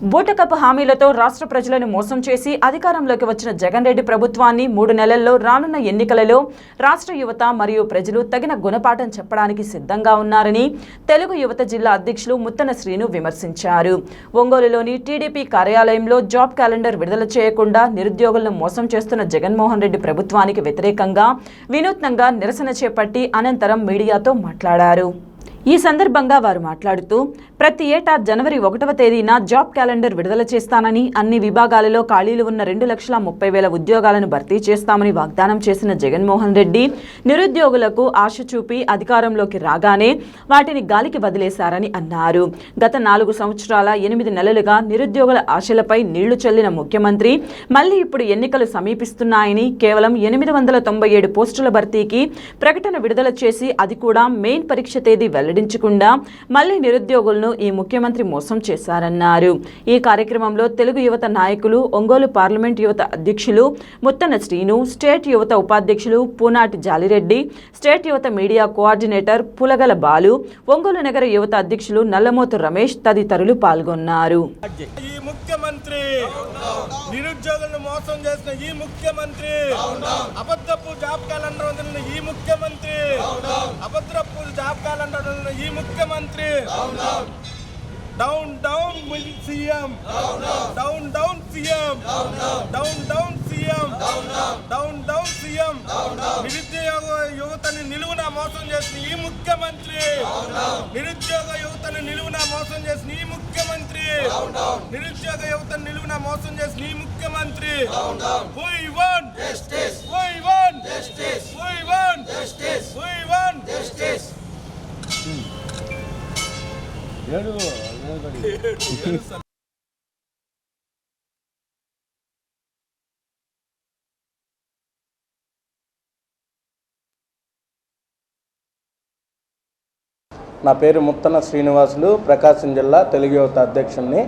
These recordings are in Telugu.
బూటకపు హామీలతో రాష్ట్ర ప్రజలను మోసం చేసి అధికారంలోకి వచ్చిన జగన్ రెడ్డి ప్రభుత్వాన్ని మూడు నెలల్లో రానున్న ఎన్నికలలో రాష్ట్ర యువత మరియు ప్రజలు తగిన గుణపాఠం చెప్పడానికి సిద్ధంగా ఉన్నారని తెలుగు యువత జిల్లా అధ్యక్షులు ముత్తన శ్రీను విమర్శించారు. ఒంగోలులోని టీడీపీ కార్యాలయంలో జాబ్ క్యాలెండర్ విడుదల చేయకుండా నిరుద్యోగులను మోసం చేస్తున్న జగన్మోహన్ రెడ్డి ప్రభుత్వానికి వ్యతిరేకంగా వినూత్నంగా నిరసన చేపట్టి అనంతరం మీడియాతో మాట్లాడారు. ఈ సందర్భంగా వారు మాట్లాడుతూ ప్రతి ఏటా జనవరి ఒకటవ తేదీన జాబ్ క్యాలెండర్ విడుదల చేస్తానని అన్ని విభాగాలలో ఖాళీలు ఉన్న రెండు లక్షల ముప్పై వేల ఉద్యోగాలను భర్తీ చేస్తామని వాగ్దానం చేసిన జగన్మోహన్ రెడ్డి నిరుద్యోగులకు ఆశ చూపి అధికారంలోకి రాగానే వాటిని గాలికి వదిలేశారని అన్నారు. గత నాలుగు సంవత్సరాల ఎనిమిది నెలలుగా నిరుద్యోగుల ఆశలపై నీళ్ళు చల్లిన ముఖ్యమంత్రి మళ్ళీ ఇప్పుడు ఎన్నికలు సమీపిస్తున్నాయని కేవలం ఎనిమిది వందల తొంభై ఏడు పోస్టుల భర్తీకి ప్రకటన విడుదల చేసి అది కూడా మెయిన్ పరీక్ష తేదీ వెల్లడించకుండా మళ్ళీ నిరుద్యోగులను ఈ ముఖ్యమంత్రి మోసం చేశారన్నారు. ఈ కార్యక్రమంలో తెలుగు యువత నాయకులు ఒంగోలు పార్లమెంట్ యువత అధ్యక్షులు ముత్తన శ్రీను స్టేట్ యువత ఉపాధ్యక్షులు పూనాటి జాలిరెడ్డి స్టేట్ యువత మీడియా కోఆర్డినేటర్ పులగల బాలు ఒంగోలు నగర యువత అధ్యక్షులు నల్లమోతు రమేష్ తదితరులు పాల్గొన్నారు. ఈ ముఖ్యమంత్రి నిరుద్యోగులను మోసం చేసిన ఈ ముఖ్యమంత్రి అబద్ధపు జాబ్ క్యాలెండర్ వదిలిన ఈ ముఖ్యమంత్రి అబద్ధపు జాబ్ క్యాలెండర్ వదిలిన ఈ ముఖ్యమంత్రి. Down down CM. Down down CM. Down down CM. Down down CM. నిరుద్యోగ యువతని నిలువున మోసం చేసిన ఈ ముఖ్యమంత్రి. నిరుద్యోగ యువతని నిలువున మోసం చేసిన ఈ ముఖ్యమంత్రి. నిరుద్యోగ యువతని నిలువున మోసం చేసిన ఈ ముఖ్యమంత్రి. We want? Justice. నా పేరు ముత్తన శ్రీనివాసులు ప్రకాశం జిల్లా తెలుగు యువత అధ్యక్షుడిని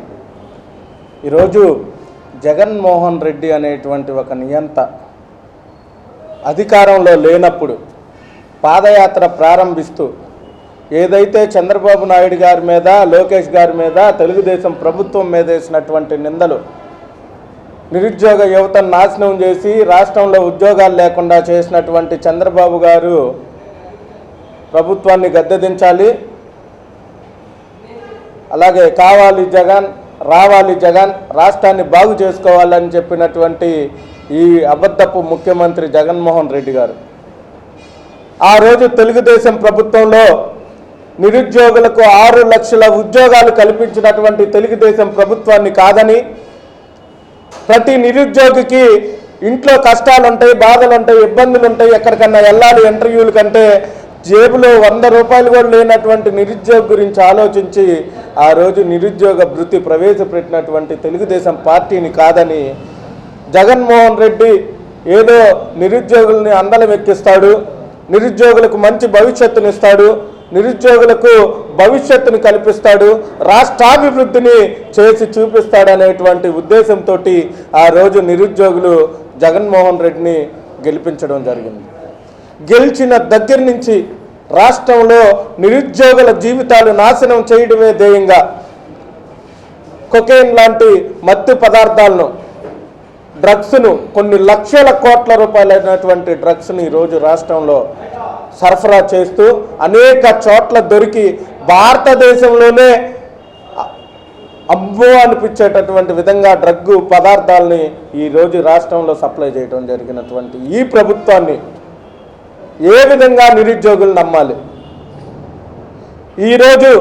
ఈరోజు జగన్మోహన్ రెడ్డి అనేటువంటి ఒక నియంత అధికారంలో లేనప్పుడు పాదయాత్ర ప్రారంభిస్తూ ఏదైతే చంద్రబాబు నాయుడు గారి మీద లోకేష్ గారి మీద తెలుగుదేశం ప్రభుత్వం మీద వేసినటువంటి నిందలు నిరుద్యోగ యువతను నాశనం చేసి రాష్ట్రంలో ఉద్యోగాలు లేకుండా చేసినటువంటి చంద్రబాబు గారు ప్రభుత్వాన్ని గద్దెదించాలి. అలాగే కావాలి జగన్ రావాలి జగన్ రాష్ట్రాన్ని బాగు చేసుకోవాలని చెప్పినటువంటి ఈ అబద్ధపు ముఖ్యమంత్రి జగన్మోహన్ రెడ్డి గారు. ఆ రోజు తెలుగుదేశం ప్రభుత్వంలో నిరుద్యోగులకు ఆరు లక్షల ఉద్యోగాలు కల్పించినటువంటి తెలుగుదేశం ప్రభుత్వాన్ని కాదని ప్రతి నిరుద్యోగికి ఇంట్లో కష్టాలు ఉంటాయి బాధలు ఉంటాయి ఇబ్బందులు ఉంటాయి ఎక్కడికన్నా వెళ్ళాలి ఇంటర్వ్యూలు కంటే జేబులో వంద రూపాయలు కూడా లేనటువంటి నిరుద్యోగ గురించి ఆలోచించి ఆ రోజు నిరుద్యోగ భృతి ప్రవేశపెట్టినటువంటి తెలుగుదేశం పార్టీని కాదని జగన్మోహన్ రెడ్డి ఏదో నిరుద్యోగుల్ని అందలం ఎక్కిస్తాడు నిరుద్యోగులకు మంచి భవిష్యత్తుని ఇస్తాడు నిరుద్యోగులకు భవిష్యత్తుని కల్పిస్తాడు రాష్ట్రాభివృద్ధిని చేసి చూపిస్తాడనేటువంటి ఉద్దేశంతో ఆ రోజు నిరుద్యోగులు జగన్మోహన్ రెడ్డిని గెలిపించడం జరిగింది. గెలిచిన దగ్గర నుంచి రాష్ట్రంలో నిరుద్యోగుల జీవితాలు నాశనం చేయడమే ధ్యేయంగా కొకేన్ లాంటి మత్తు పదార్థాలను డ్రగ్స్ను కొన్ని లక్షల కోట్ల రూపాయలైనటువంటి డ్రగ్స్ని ఈరోజు రాష్ట్రంలో సరఫరా చేస్తూ అనేక చోట్ల దొరికి భారతదేశంలోనే అబ్బో అనిపించేటటువంటి విధంగా డ్రగ్ పదార్థాలని ఈరోజు రాష్ట్రంలో సప్లై చేయడం జరిగినటువంటి ఈ ప్రభుత్వాన్ని ఏ విధంగా నిరుద్యోగులు నమ్మాలి? ఈరోజు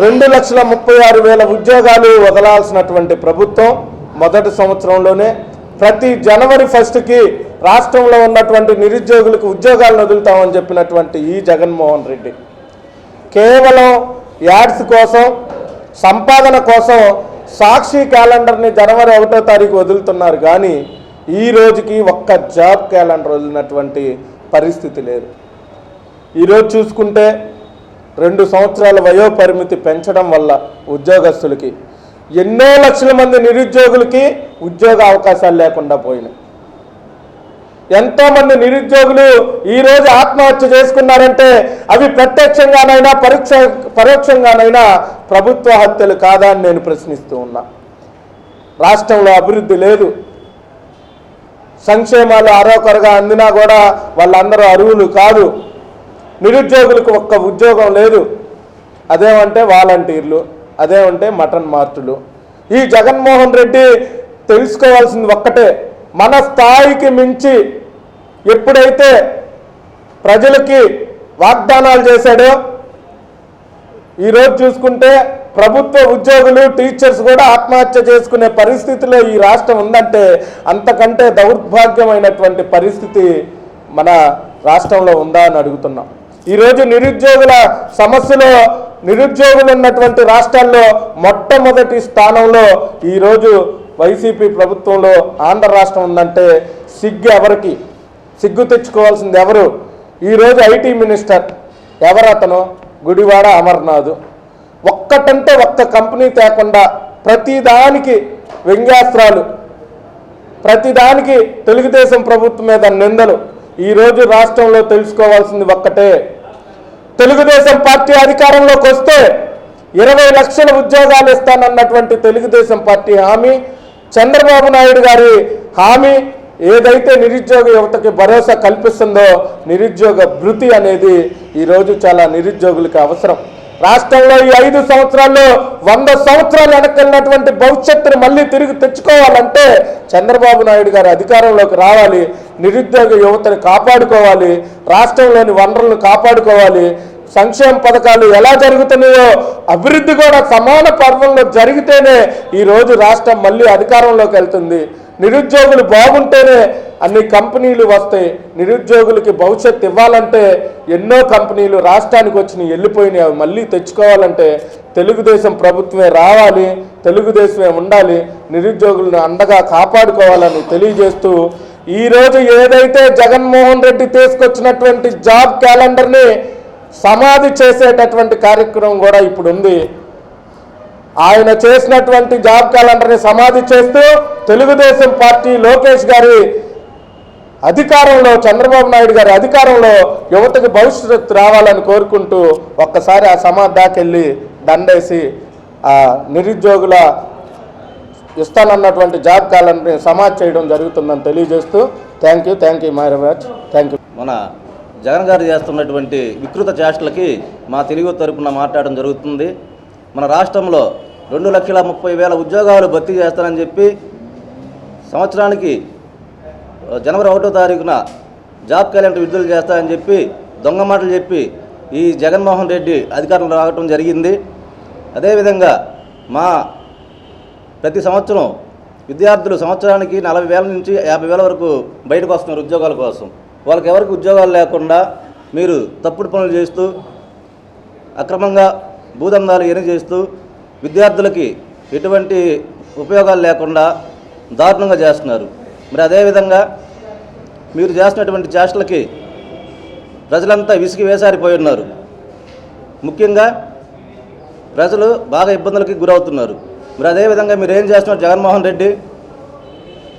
రెండు లక్షల ముప్పై ఆరు వేల ఉద్యోగాలు వదలాల్సినటువంటి ప్రభుత్వం మొదటి సంవత్సరంలోనే ప్రతి జనవరి ఫస్ట్కి రాష్ట్రంలో ఉన్నటువంటి నిరుద్యోగులకు ఉద్యోగాలను వదులుతామని చెప్పినటువంటి ఈ జగన్మోహన్ రెడ్డి. కేవలం యాడ్స్ కోసం సంపాదన కోసం సాక్షి క్యాలెండర్ని జనవరి ఒకటో తారీఖు వదులుతున్నారు కానీ ఈ రోజుకి ఒక్క జాబ్ క్యాలెండర్ వదిలినటువంటి పరిస్థితి లేదు. ఈరోజు చూసుకుంటే రెండు సంవత్సరాల వయో పరిమితి పెంచడం వల్ల ఉద్యోగస్తులకి ఎన్నో లక్షల మంది నిరుద్యోగులకి ఉద్యోగ అవకాశాలు లేకుండా పోయినాయి. ఎంతో మంది నిరుద్యోగులు ఈరోజు ఆత్మహత్య చేసుకున్నారంటే అవి ప్రత్యక్షంగానైనా పరోక్ష పరోక్షంగానైనా ప్రభుత్వ హత్యలు కాదా అని నేను ప్రశ్నిస్తూ ఉన్నా. రాష్ట్రంలో అభివృద్ధి లేదు. సంక్షేమాలు అరోకరగా అందినా కూడా వాళ్ళందరూ అరువులు కాదు. నిరుద్యోగులకు ఒక్క ఉద్యోగం లేదు. అదేమంటే వాలంటీర్లు అదేమంటే మటన్ మార్టులు ఈ జగన్మోహన్ రెడ్డి తెలుసుకోవాల్సింది ఒక్కటే మన స్థాయికి మించి ఎప్పుడైతే ప్రజలకి వాగ్దానాలు చేశాడో ఈరోజు చూసుకుంటే ప్రభుత్వ ఉద్యోగులు టీచర్స్ కూడా ఆత్మహత్య చేసుకునే పరిస్థితిలో ఈ రాష్ట్రం ఉందంటే అంతకంటే దౌర్భాగ్యమైనటువంటి పరిస్థితి మన రాష్ట్రంలో ఉందా అని అడుగుతున్నాం. ఈరోజు నిరుద్యోగుల సమస్యలో నిరుద్యోగులు ఉన్నటువంటి రాష్ట్రాల్లో మొట్టమొదటి స్థానంలో ఈరోజు వైసీపీ ప్రభుత్వంలో ఆంధ్ర రాష్ట్రం ఉందంటే సిగ్గు ఎవరికి? సిగ్గు తెచ్చుకోవాల్సింది ఎవరు? ఈరోజు ఐటీ మినిస్టర్ ఎవరతను? గుడివాడ అమర్నాథ్. ఒక్కటంటే ఒక్క కంపెనీ తేకుండా ప్రతిదానికి వ్యంగ్యాస్త్రాలు ప్రతిదానికి తెలుగుదేశం ప్రభుత్వం మీద నిందలు. ఈరోజు రాష్ట్రంలో తెలుసుకోవాల్సింది ఒక్కటే. తెలుగుదేశం పార్టీ అధికారంలోకి వస్తే ఇరవై లక్షల ఉద్యోగాలు ఇస్తానన్నటువంటి తెలుగుదేశం పార్టీ హామీ చంద్రబాబు నాయుడు గారి హామీ ఏదైతే నిరుద్యోగ యువతకి భరోసా కల్పిస్తుందో నిరుద్యోగ భృతి అనేది ఈరోజు చాలా నిరుద్యోగులకి అవసరం. రాష్ట్రంలో ఈ ఐదు సంవత్సరాల్లో వంద సంవత్సరాలు వెనకెళ్ళినటువంటి భవిష్యత్తును మళ్ళీ తిరిగి తెచ్చుకోవాలంటే చంద్రబాబు నాయుడు గారు అధికారంలోకి రావాలి నిరుద్యోగ యువతను కాపాడుకోవాలి రాష్ట్రంలోని వనరులను కాపాడుకోవాలి సంక్షేమ పథకాలు ఎలా జరుగుతున్నాయో అభివృద్ధి కూడా సమాన పర్వంలో జరిగితేనే ఈ రోజు రాష్ట్రం మళ్ళీ అధికారంలోకి వెళ్తుంది. నిరుద్యోగులు బాగుంటేనే అన్ని కంపెనీలు వస్తాయి. నిరుద్యోగులకి భవిష్యత్తు ఇవ్వాలంటే ఎన్నో కంపెనీలు రాష్ట్రానికి వచ్చినాయి వెళ్ళిపోయినాయి. అవి మళ్ళీ తెచ్చుకోవాలంటే తెలుగుదేశం ప్రభుత్వమే రావాలి. తెలుగుదేశమే ఉండాలి. నిరుద్యోగులను అండగా కాపాడుకోవాలని తెలియజేస్తూ ఈరోజు ఏదైతే జగన్మోహన్ రెడ్డి తీసుకొచ్చినటువంటి జాబ్ క్యాలెండర్ని సమాధి చేసేటటువంటి కార్యక్రమం కూడా ఇప్పుడు ఉంది ఆయన చేసినటువంటి జాబ్ క్యాలెండర్ని సమాధి చేస్తూ తెలుగుదేశం పార్టీ లోకేష్ గారి అధికారంలో చంద్రబాబు నాయుడు గారి అధికారంలో యువతకి భవిష్యత్తు రావాలని కోరుకుంటూ ఒక్కసారి ఆ సమాధి దాకెళ్ళి దండేసి ఆ నిరుద్యోగుల ఇస్తానన్నటువంటి జాబ్ క్యాలెండర్ని సమాధి చేయడం జరుగుతుందని తెలియజేస్తూ thank you thank you my much thank you. మన జగన్ గారు చేస్తున్నటువంటి వికృత చేష్టలకి మా తెలుగు తరపున మాట్లాడడం జరుగుతుంది. మన రాష్ట్రంలో రెండు లక్షల ముప్పై వేల ఉద్యోగాలు భర్తీ చేస్తానని చెప్పి సంవత్సరానికి జనవరి ఒకటో తారీఖున జాబ్ క్యాలెండర్ విడుదల చేస్తానని చెప్పి దొంగ మాటలు చెప్పి ఈ జగన్మోహన్ రెడ్డి అధికారంలో రావటం జరిగింది. అదేవిధంగా మా ప్రతి సంవత్సరం విద్యార్థులు సంవత్సరానికి నలభై వేల నుంచి యాభై వేల వరకు బయటకు వస్తున్నారు ఉద్యోగాల కోసం. వాళ్ళకి ఎవరికి ఉద్యోగాలు లేకుండా మీరు తప్పుడు పనులు చేస్తూ అక్రమంగా భూదందాలు ఎన్ని చేస్తూ విద్యార్థులకి ఎటువంటి ఉపయోగాలు లేకుండా దారుణంగా చేస్తున్నారు. మరి అదేవిధంగా మీరు చేస్తున్నటువంటి చేష్టలకి ప్రజలంతా విసిగి వేసారిపోయి ఉన్నారు ముఖ్యంగా ప్రజలు బాగా ఇబ్బందులకి గురవుతున్నారు. మరి అదేవిధంగా మీరు ఏం చేస్తున్నారు? జగన్మోహన్ రెడ్డి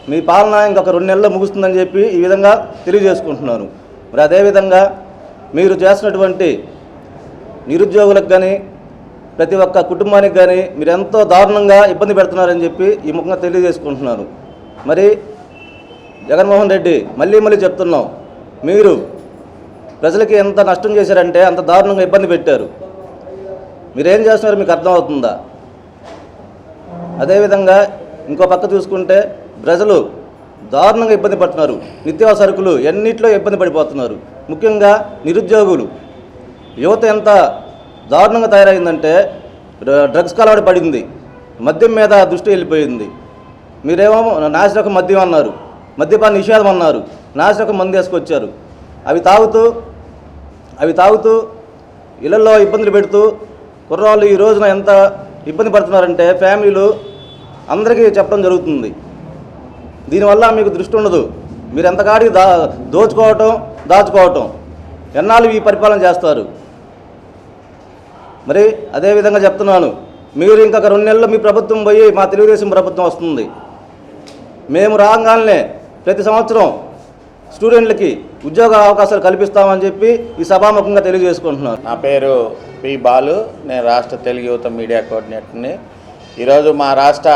మీ పాలన ఇంకొక రెండు నెలల్లో ముగుస్తుందని చెప్పి ఈ విధంగా తెలియజేసుకుంటున్నాను మరి అదేవిధంగా మీరు చేస్తున్నటువంటి నిరుద్యోగులకు కానీ ప్రతి ఒక్క కుటుంబానికి కానీ మీరు ఎంతో దారుణంగా ఇబ్బంది పెడుతున్నారని చెప్పి ఈ ముఖంగా తెలియజేసుకుంటున్నాను మరి జగన్మోహన్ రెడ్డి మళ్ళీ మళ్ళీ చెప్తున్నాం మీరు ప్రజలకి ఎంత నష్టం చేశారంటే అంత దారుణంగా ఇబ్బంది పెట్టారు. మీరేం చేస్తున్నారో మీకు అర్థమవుతుందా? అదేవిధంగా ఇంకో పక్క చూసుకుంటే ప్రజలు దారుణంగా ఇబ్బంది పడుతున్నారు. నిత్యావసర సరుకులు ఎన్నిట్లో ఇబ్బంది పడిపోతున్నారు. ముఖ్యంగా నిరుద్యోగులు. యువత ఎంత దారుణంగా తయారైందంటే డ్ర- డ్రగ్స్ కలవాడి పడింది. మద్యం మీద దృష్టి వెళ్ళిపోయింది. మీరేమో నాసిరకం మద్యం అన్నారు. మద్యపాన నిషేధం అన్నారు. నాసిరకం మందు వేసుకొచ్చారు. అవి తాగుతూ అవి తాగుతూ ఇళ్ళలో ఇబ్బందులు పెడుతూ కుర్రాళ్ళు ఈ రోజున ఎంత ఇబ్బంది పడుతున్నారంటే ఫ్యామిలీలు అందరికీ చెప్పడం జరుగుతుంది. దీనివల్ల మీకు దృష్టి ఉండదు. మీరు ఎంతకాడికి దా దోచుకోవటం దాచుకోవటం. ఎన్నాళ్ళు ఈ పరిపాలన చేస్తారు? మరి అదేవిధంగా చెప్తున్నాను. మీరు ఇంకొక రెండు నెలల్లో మీ ప్రభుత్వం పోయి మా తెలుగుదేశం ప్రభుత్వం వస్తుంది. మేము రాగానే ప్రతి సంవత్సరం స్టూడెంట్లకి ఉద్యోగ అవకాశాలు కల్పిస్తామని చెప్పి ఈ సభాముఖంగా తెలియజేసుకుంటున్నాను. నా పేరు పి బాలు. నేను రాష్ట్ర తెలుగు యువత మీడియా కోఆర్డినేటర్ని. ఈరోజు మా రాష్ట్ర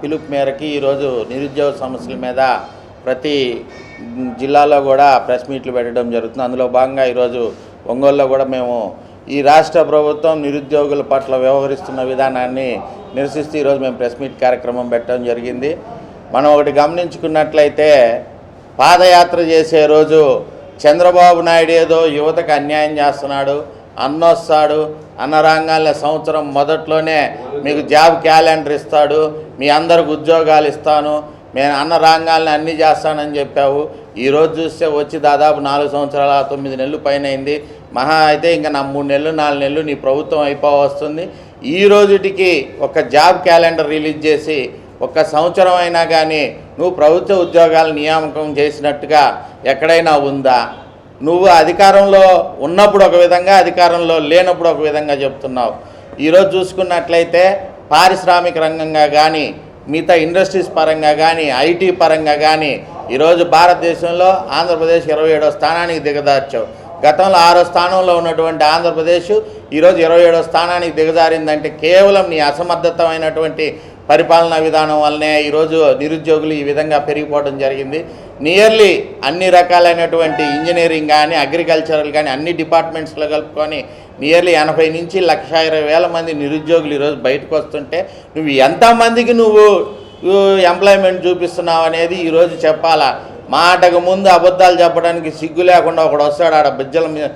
పిలుపు మేరకి ఈరోజు నిరుద్యోగ సమస్యల మీద ప్రతి జిల్లాలో కూడా ప్రెస్ మీట్లు పెట్టడం జరుగుతుంది. అందులో భాగంగా ఈరోజు ఒంగోలులో కూడా మేము ఈ రాష్ట్ర ప్రభుత్వం నిరుద్యోగుల పట్ల వ్యవహరిస్తున్న విధానాన్ని నిరసిస్తూ ఈరోజు మేము ప్రెస్ మీట్ కార్యక్రమం పెట్టడం జరిగింది. మనం ఒకటి గమనించుకున్నట్లయితే పాదయాత్ర చేసే రోజు చంద్రబాబు నాయుడు ఏదో యువతకు అన్యాయం చేస్తున్నాడు అన్నొస్తాడు అన్న సంవత్సరం మొదట్లోనే మీకు జాబ్ క్యాలెండర్ ఇస్తాడు మీ అందరికి ఉద్యోగాలు ఇస్తాను నేను అన్న రంగాల్ని అన్నీ చేస్తానని చెప్పావు. ఈరోజు చూస్తే వచ్చి దాదాపు నాలుగు సంవత్సరాల తొమ్మిది నెలలు పైన అయింది మహా అయితే ఇంకా నా మూడు నెలలు నాలుగు నెలలు నీ ప్రభుత్వం అయిపో వస్తుంది. ఈ రోజుటికి ఒక జాబ్ క్యాలెండర్ రిలీజ్ చేసి ఒక సంవత్సరం అయినా కానీ నువ్వు ప్రభుత్వ ఉద్యోగాలు నియామకం చేసినట్టుగా ఎక్కడైనా ఉందా? నువ్వు అధికారంలో ఉన్నప్పుడు ఒక విధంగా అధికారంలో లేనప్పుడు ఒక విధంగా చెప్తున్నావు. ఈరోజు చూసుకున్నట్లయితే పారిశ్రామిక రంగంగా కానీ మిగతా ఇండస్ట్రీస్ పరంగా కానీ ఐటీ పరంగా కానీ ఈరోజు భారతదేశంలో ఆంధ్రప్రదేశ్ ఇరవై ఏడో స్థానానికి దిగదార్చావు గతంలో ఆరో స్థానంలో ఉన్నటువంటి ఆంధ్రప్రదేశ్ ఈరోజు ఇరవై ఏడో స్థానానికి దిగజారిందంటే కేవలం నీ అసమర్థతమైనటువంటి పరిపాలనా విధానం వల్లనే ఈరోజు నిరుద్యోగులు ఈ విధంగా పెరిగిపోవడం జరిగింది. నియర్లీ అన్ని రకాలైనటువంటి ఇంజనీరింగ్ కానీ అగ్రికల్చరల్ కానీ అన్ని డిపార్ట్మెంట్స్లో కలుపుకొని నియర్లీ ఎనభై నుంచి లక్ష ఇరవై వేల మంది నిరుద్యోగులు ఈరోజు బయటకు వస్తుంటే నువ్వు ఎంతమందికి నువ్వు ఎంప్లాయ్మెంట్ చూపిస్తున్నావు అనేది ఈరోజు చెప్పాలా? మాటకు ముందు అబద్ధాలు చెప్పడానికి సిగ్గు లేకుండా ఒకడు వస్తాడు ఆడ బిజ్జల మీద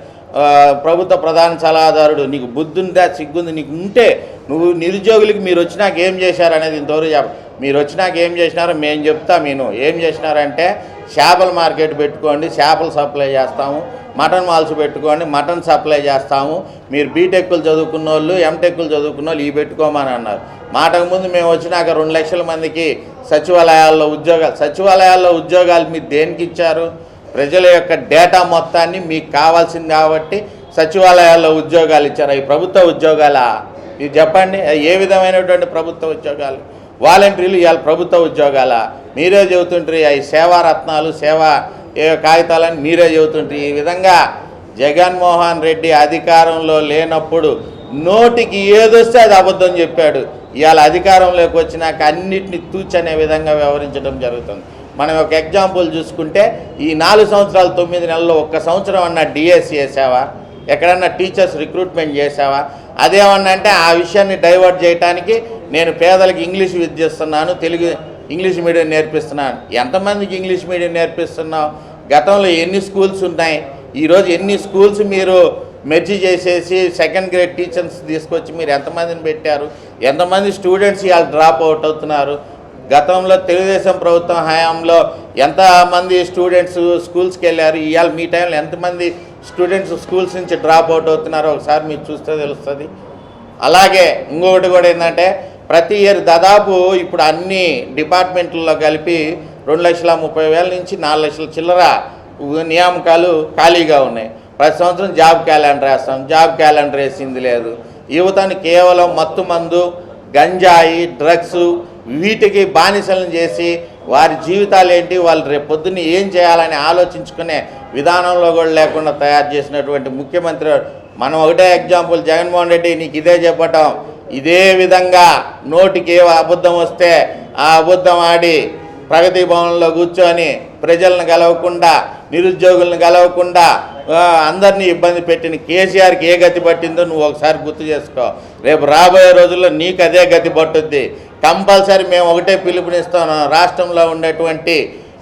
ప్రభుత్వ ప్రధాన సలహాదారుడు నీకు బుద్ధుందా సిగ్గుంది నీకు ఉంటే నువ్వు నిరుద్యోగులకి మీరు వచ్చినాక ఏం చేశారనేది ఇంతవరకు చెప్ప మీరు వచ్చినాక ఏం చేసినారో మేము చెప్తా నేను ఏం చేసినారంటే చేపల మార్కెట్ పెట్టుకోండి చేపలు సప్లై చేస్తాము మటన్ మాల్స్ పెట్టుకోండి మటన్ సప్లై చేస్తాము. మీరు బీటెక్లు చదువుకున్న వాళ్ళు ఎంటెక్లు చదువుకున్న వాళ్ళు ఇవి పెట్టుకోమని అన్నారు. మాటకు ముందు మేము వచ్చినాక రెండు లక్షల మందికి సచివాలయాల్లో ఉద్యోగాలు సచివాలయాల్లో ఉద్యోగాలు మీరు దేనికి ఇచ్చారు? ప్రజల యొక్క డేటా మొత్తాన్ని మీకు కావాల్సింది కాబట్టి సచివాలయాల్లో ఉద్యోగాలు ఇచ్చారు. ఈ ప్రభుత్వ ఉద్యోగాలా? మీరు చెప్పండి. ఏ విధమైనటువంటి ప్రభుత్వ ఉద్యోగాలు? వాలంటీర్లు ఇవాళ ప్రభుత్వ ఉద్యోగాల? మీరే చెబుతుంటారు అవి సేవారత్నాలు సేవా కాగితాలని మీరే చెబుతుంటారు ఈ విధంగా జగన్మోహన్ రెడ్డి అధికారంలో లేనప్పుడు నోటికి ఏదొస్తే అది అబద్ధం చెప్పాడు. ఇవాళ అధికారంలోకి వచ్చినాక అన్నిటిని తూచనే విధంగా వ్యవహరించడం జరుగుతుంది. మనం ఒక ఎగ్జాంపుల్ చూసుకుంటే ఈ నాలుగు సంవత్సరాలు తొమ్మిది నెలల్లో ఒక్క సంవత్సరం అన్న డిఎస్సి చేసావా? ఎక్కడన్నా టీచర్స్ రిక్రూట్మెంట్ చేసావా? అదేమన్నా అంటే ఆ విషయాన్ని డైవర్ట్ చేయడానికి నేను పేదలకు ఇంగ్లీష్ విద్య ఇస్తున్నాను తెలుగు ఇంగ్లీష్ మీడియం నేర్పిస్తున్నాను. ఎంతమందికి ఇంగ్లీష్ మీడియం నేర్పిస్తున్నావు? గతంలో ఎన్ని స్కూల్స్ ఉన్నాయి? ఈరోజు ఎన్ని స్కూల్స్ మీరు మెర్జీ చేసేసి సెకండ్ గ్రేడ్ టీచర్స్ తీసుకొచ్చి మీరు ఎంతమందిని పెట్టారు? ఎంతమంది స్టూడెంట్స్ ఇవాళ డ్రాప్ అవుట్ అవుతున్నారు? గతంలో తెలుగుదేశం ప్రభుత్వం హయాంలో ఎంతమంది స్టూడెంట్స్ స్కూల్స్కి వెళ్ళారు? ఇవాళ మీ టైంలో ఎంతమంది స్టూడెంట్స్ స్కూల్స్ నుంచి డ్రాప్ అవుట్ అవుతున్నారో ఒకసారి మీరు చూస్తే తెలుస్తుంది. అలాగే ఇంకొకటి కూడా ఏంటంటే ప్రతి ఇయర్ దాదాపు ఇప్పుడు అన్ని డిపార్ట్మెంట్లలో కలిపి రెండు లక్షల ముప్పై వేల నుంచి నాలుగు లక్షల చిల్లర నియామకాలు ఖాళీగా ఉన్నాయి. ప్రతి సంవత్సరం జాబ్ క్యాలెండర్ వేస్తాం. జాబ్ క్యాలెండర్ వేసింది లేదు. యువతని కేవలం మత్తు మందు గంజాయి డ్రగ్స్ వీటికి బానిసలను చేసి వారి జీవితాలు ఏంటి వాళ్ళు రేపు పొద్దున్న ఏం చేయాలని ఆలోచించుకునే విధానంలో కూడా లేకుండా తయారు చేసినటువంటి ముఖ్యమంత్రి మనం ఒకటే ఎగ్జాంపుల్ జగన్మోహన్ రెడ్డి నీకు ఇదే చెప్పటం. ఇదే విధంగా నోటికి ఏ అబద్ధం వస్తే ఆ అబద్ధం ఆడి ప్రగతి భవన్లో కూర్చొని ప్రజలను గెలవకుండా నిరుద్యోగులను గెలవకుండా అందరినీ ఇబ్బంది పెట్టిన కేసీఆర్కి ఏ గతి పట్టిందో నువ్వు ఒకసారి గుర్తు చేసుకో. రేపు రాబోయే రోజుల్లో నీకు అదే గతి పట్టుద్ది. కంపల్సరీ మేము ఒకటే పిలుపునిస్తాం. రాష్ట్రంలో ఉండేటువంటి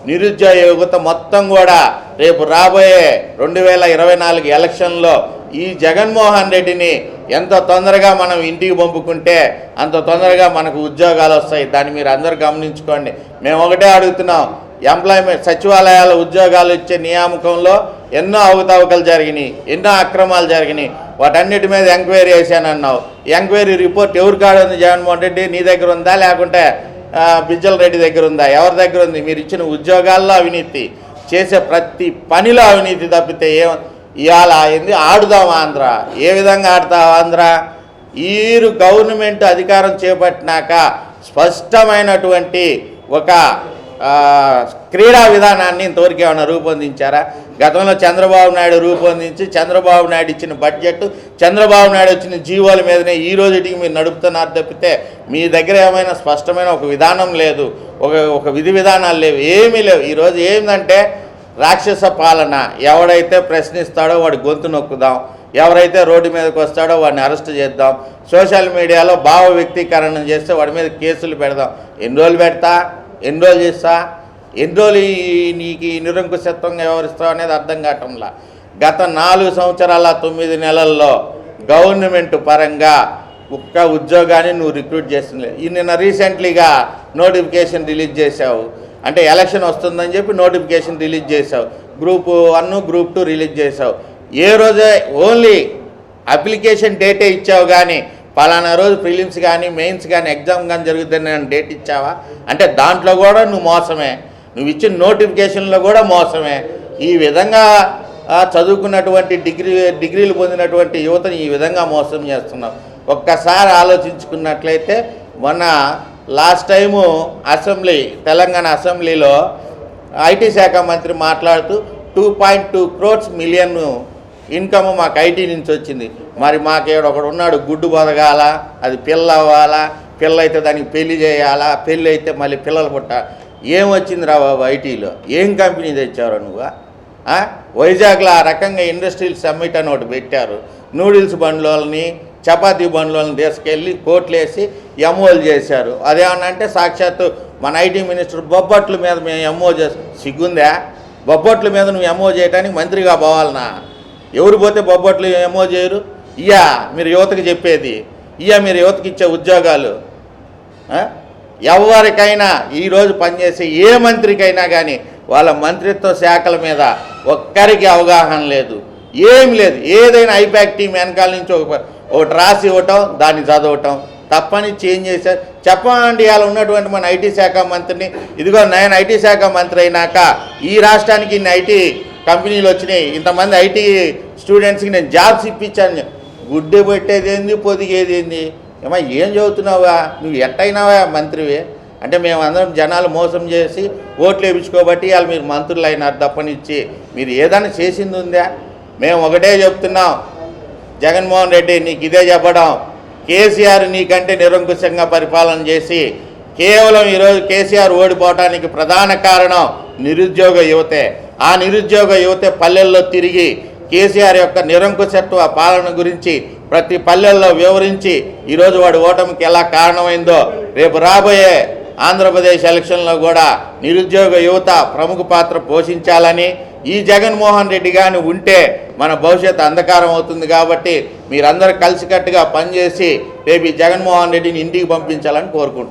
నిరుద్యోగ యువత మొత్తం కూడా రేపు రాబోయే రెండు వేల ఇరవై నాలుగు ఎలక్షన్లో ఈ జగన్మోహన్ రెడ్డిని ఎంత తొందరగా మనం ఇంటికి పంపుకుంటే అంత తొందరగా మనకు ఉద్యోగాలు వస్తాయి. దాన్ని మీరు అందరూ గమనించుకోండి. మేము ఒకటే అడుగుతున్నాం ఎంప్లాయ్మెంట్ సచివాలయాల ఉద్యోగాలు ఇచ్చే నియామకంలో ఎన్నో అవకతవకలు జరిగినాయి ఎన్నో అక్రమాలు జరిగినాయి. వాటన్నిటి మీద ఎంక్వైరీ చేశానన్నావు ఎంక్వైరీ రిపోర్ట్ ఎవరి కాడ ఉంది? జగన్మోహన్ రెడ్డి నీ దగ్గర ఉందా? లేకుంటే ఆ, బిజ్జల రెడ్డి దగ్గర ఉందా? ఎవరి దగ్గర ఉంది? మీరు ఇచ్చిన ఉద్యోగాల్లో అవినీతి చేసే ప్రతి పనిలో అవినీతి తప్పితే ఏం ఇవాళ అయింది ఆడుదాం ఆంధ్ర. ఏ విధంగా ఆడతావు ఆంధ్ర? ఈరు గవర్నమెంట్ అధికారం చేపట్టినాక స్పష్టమైనటువంటి ఒక క్రీడా విధానాన్ని ఇంతవరకు ఏమైనా రూపొందించారా? గతంలో చంద్రబాబు నాయుడు రూపొందించి చంద్రబాబు నాయుడు ఇచ్చిన బడ్జెట్ చంద్రబాబు నాయుడు వచ్చిన జీవోల మీదనే ఈ రోజుటికి మీరు నడుపుతున్నారు తప్పితే మీ దగ్గర ఏమైనా స్పష్టమైన ఒక విధానం లేదు. ఒక ఒక విధి విధానాలు లేవు. ఏమీ లేవు. ఈరోజు ఏంటంటే రాక్షస పాలన. ఎవడైతే ప్రశ్నిస్తాడో వాడి గొంతు నొక్కుదాం. ఎవరైతే రోడ్డు మీదకి వస్తాడో వాడిని అరెస్ట్ చేద్దాం. సోషల్ మీడియాలో భావ వ్యక్తీకరణ చేస్తే వాడి మీద కేసులు పెడదాం. ఎన్ని రోజులు పెడతా? ఎన్ని రోజులు చేస్తా? ఎన్ని రోజులు ఈ- నీకు ఈ నిరంకుశత్వంగా వ్యవహరిస్తావు అనేది అర్థం కావటంలా. గత నాలుగు సంవత్సరాల తొమ్మిది నెలల్లో గవర్నమెంట్ పరంగా ఒక్క ఉద్యోగాన్ని నువ్వు రిక్రూట్ చేసిన ఈ నిన్న రీసెంట్లీగా నోటిఫికేషన్ రిలీజ్ చేశావు. అంటే ఎలక్షన్ వస్తుందని చెప్పి నోటిఫికేషన్ రిలీజ్ చేసావు group one group two release చేసావు ఏ రోజే ఓన్లీ అప్లికేషన్ డేటే ఇచ్చావు కానీ పలానా రోజు ప్రిలిమ్స్ కానీ మెయిన్స్ కానీ ఎగ్జామ్ కానీ జరుగుతుందని నేను డేట్ ఇచ్చావా? అంటే దాంట్లో కూడా నువ్వు మోసమే. నువ్వు ఇచ్చిన నోటిఫికేషన్లో కూడా మోసమే. ఈ విధంగా చదువుకున్నటువంటి డిగ్రీ డిగ్రీలు పొందినటువంటి యువతని ఈ విధంగా మోసం చేస్తున్నావు. ఒక్కసారి ఆలోచించుకున్నట్లయితే మన లాస్ట్ టైము అసెంబ్లీ తెలంగాణ అసెంబ్లీలో ఐటీ శాఖ మంత్రి మాట్లాడుతూ two point two crores million income మాకు ఐటీ నుంచి వచ్చింది. మరి మాకేడు ఒకడు ఉన్నాడు గుడ్డు బతకాల అది పిల్ల అవ్వాలా పిల్ల అయితే దానికి పెళ్ళి చేయాలా పెళ్ళి అయితే మళ్ళీ పిల్లలు పుట్ట ఏం వచ్చింది రా బాబు ఐటీలో? ఏం కంపెనీ తెచ్చారు నువ్వు? వైజాగ్లో ఆ రకంగా ఇండస్ట్రియల్ సమ్మిట్ అని ఒకటి పెట్టారు. నూడిల్స్ బండ్లోని చపాతీ బండ్లోని తీసుకెళ్ళి కోట్లేసి ఎంఓలు చేశారు. అదేమన్నా అంటే సాక్షాత్తు మన ఐటీ మినిస్టర్ బొబ్బట్ల మీద మేము ఎంఓ చేస్తాం సిగ్గుందా? బొబ్బట్ల మీద నువ్వు ఎంఓ చేయడానికి మంత్రిగా పోవాలనా? ఎవరు పోతే బొబ్బట్లు ఎంఓ చేయరు? ఇయ్యా మీరు యువతకు చెప్పేది. ఇయ్యా మీరు యువతకి ఇచ్చే ఉద్యోగాలు. ఎవరికైనా ఈరోజు పనిచేసే ఏ మంత్రికైనా కానీ వాళ్ళ మంత్రిత్వ శాఖల మీద ఒక్కరికి అవగాహన లేదు. ఏం లేదు. ఏదైనా ఐపాక్ టీం వెనకాల నుంచి ఒక ఒకటి రాసి ఇవ్వటం దాన్ని చదవటం. తప్పని చేంజ్ చేశారు చెప్పండి ఇవాళ ఉన్నటువంటి మన ఐటీ శాఖ మంత్రిని. ఇదిగో నేను ఐటీ శాఖ మంత్రి అయినాక ఈ రాష్ట్రానికి ఇన్ని ఐటీ కంపెనీలు వచ్చినాయి. ఇంతమంది ఐటీ స్టూడెంట్స్కి నేను జాబ్స్ ఇప్పించాను. గుడ్డే పెట్టేది ఏంది పొదిగేది ఏంది? ఏమా ఏం చదువుతున్నావా నువ్వు ఎట్టయినావా మంత్రివి? అంటే మేమందరం జనాలు మోసం చేసి ఓట్లు వేయించుకోబట్టి వాళ్ళు మీరు మంత్రులు అయినారు తప్పనిచ్చి. మీరు ఏదైనా చేసింది ఉందా? మేము ఒకటే చెప్తున్నాం. జగన్మోహన్ రెడ్డి నీకు ఇదే చెప్పడం. కేసీఆర్ నీకంటే నిరంకుశంగా పరిపాలన చేసి కేవలం ఈరోజు కేసీఆర్ ఓడిపోవడానికి ప్రధాన కారణం నిరుద్యోగ యువతే. ఆ నిరుద్యోగ యువతే పల్లెల్లో తిరిగి కేసీఆర్ యొక్క నిరంకుశత్వ పాలన గురించి ప్రతి పల్లెల్లో వివరించి ఈరోజు వాడి ఓటమికి ఎలా కారణమైందో రేపు రాబోయే ఆంధ్రప్రదేశ్ ఎలక్షన్లో కూడా నిరుద్యోగ యువత ప్రముఖ పాత్ర పోషించాలని ఈ జగన్మోహన్ రెడ్డి కానీ ఉంటే మన భవిష్యత్తు అంధకారం అవుతుంది కాబట్టి మీరందరూ కలిసికట్టుగా పనిచేసి రేపు ఈ జగన్మోహన్ రెడ్డిని ఇంటికి పంపించాలని కోరుకుంటున్నాను